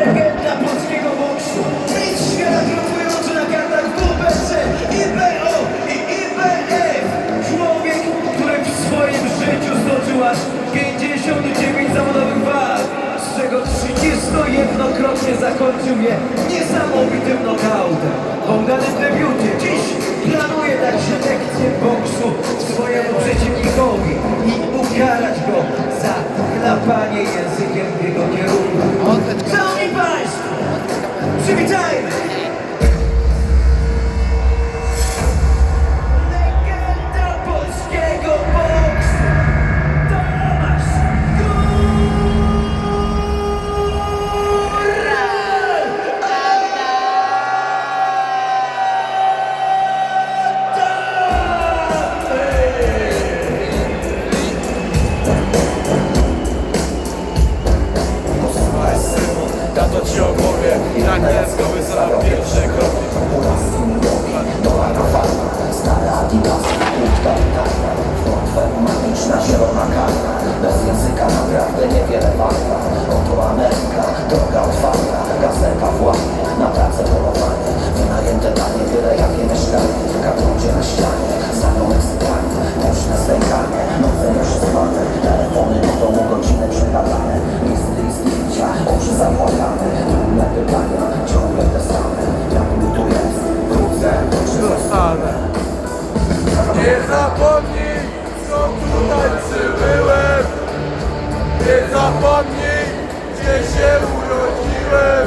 Legenda polskiego boksu. Mistrz świata triumfujący na kartach WBC, IBO i IBF Człowiek, który w swoim życiu stoczył aż 59 zawodowych walk Z czego 31-krotnie zakończył je niesamowitym nokautem. i tak jest, koły za pierwsze kroki. Magiczna zielona karta Bez języka naprawdę niewiele warta Oto Ameryka, droga Zapomnij, gdzie się urodziłem,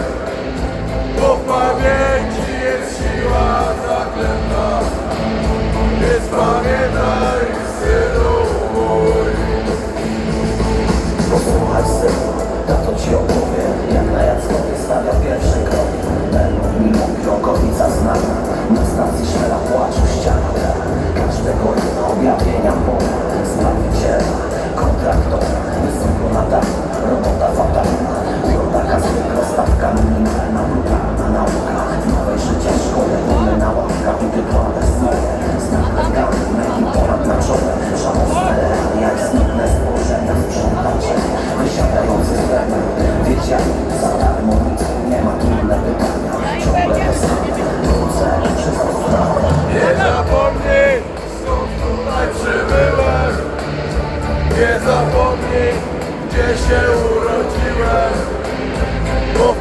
bo w pamięci jest siła zaklęta. Więc pamiętaj, synu mój. Posłuchaj synu, tato ci opowie, jak na Jackowie stawia pierwszy krok. Ten mimo Krągowica znana.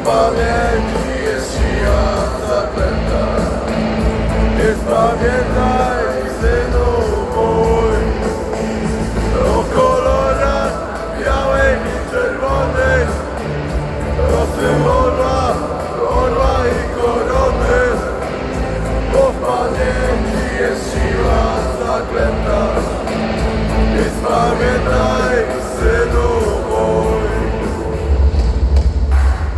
pamięci jeśli ja zapędzam Więc pamiętaj,